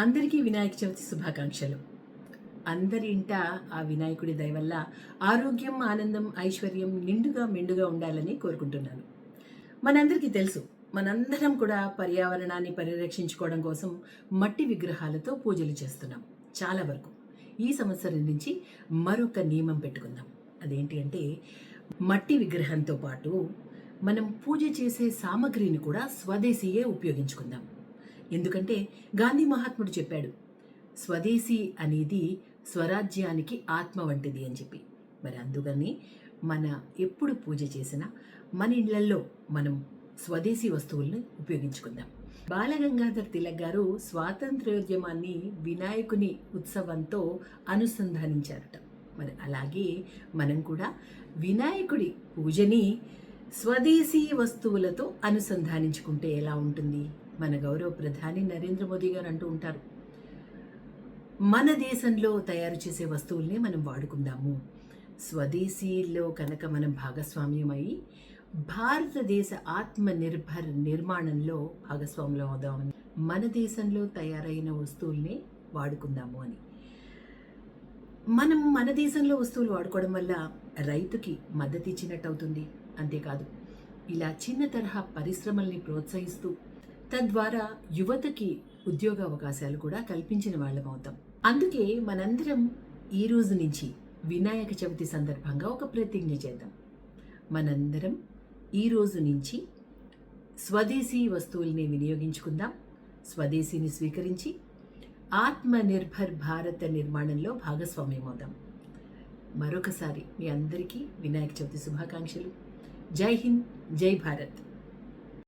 అందరికీ వినాయక చవితి శుభాకాంక్షలు. అందరి ఇంట ఆ వినాయకుడి దయవల్ల ఆరోగ్యం ఆనందం ఐశ్వర్యం నిండుగా మెండుగా ఉండాలని కోరుకుంటున్నాను. మనందరికీ తెలుసు మనందరం కూడా పర్యావరణాన్ని పరిరక్షించుకోవడం కోసం మట్టి విగ్రహాలతో పూజలు చేస్తున్నాం. చాలా వరకు. ఈ సంవత్సరం నుంచి మరొక నియమం పెట్టుకుందాం. అదేంటి అంటే మట్టి విగ్రహంతో పాటు మనం పూజ చేసే సామగ్రిని కూడా స్వదేశీయే ఉపయోగించుకుందాం. ఎందుకంటే గాంధీ మహాత్ముడు చెప్పాడు స్వదేశీ అనేది స్వరాజ్యానికి ఆత్మ వంటిది అని చెప్పి. మరి అందుకని మన ఎప్పుడు పూజ చేసినా మన ఇళ్ళలో మనం స్వదేశీ వస్తువులను ఉపయోగించుకుందాం. బాలగంగాధర్ తిలక్ గారు స్వాతంత్ర్యోద్యమాన్ని వినాయకుని ఉత్సవంతో అనుసంధానించారట. మరి అలాగే మనం కూడా వినాయకుడి పూజని స్వదేశీ వస్తువులతో అనుసంధానించుకుంటే ఎలా ఉంటుంది? మన గౌరవ ప్రధాని నరేంద్ర మోదీ గారు అంటూ ఉంటారు. మన దేశంలో తయారు చేసే వస్తువుల్నే మనం వాడుకుందాము. స్వదేశీలో కనుక మనం భాగస్వామ్యమై భారతదేశ ఆత్మ నిర్భర్ నిర్మాణంలో భాగస్వాములు అవుదామని మన దేశంలో తయారైన వస్తువుల్నే వాడుకుందాము అని. మనం మన దేశంలో వస్తువులు వాడుకోవడం వల్ల రైతుకి మద్దతు ఇచ్చినట్టు అవుతుంది అంతేకాదు ఇలా చిన్న తరహా పరిశ్రమల్ని ప్రోత్సహిస్తూ తద్వారా యువతకి ఉద్యోగ అవకాశాలు కూడా కల్పించిన వాళ్ళం అవుతాం. అందుకే మనందరం ఈ రోజు నుంచి వినాయక చవితి సందర్భంగా ఒక ప్రతిజ్ఞ చేద్దాం. మనందరం ఈ రోజు నుంచి స్వదేశీ వస్తువుల్ని వినియోగించుకుందాం. స్వదేశీని స్వీకరించి ఆత్మనిర్భర్ భారత నిర్మాణంలో భాగస్వామ్యం అవుదాం. మరొకసారి మీ అందరికీ వినాయక చవితి శుభాకాంక్షలు. జై హింద్ జై భారత్.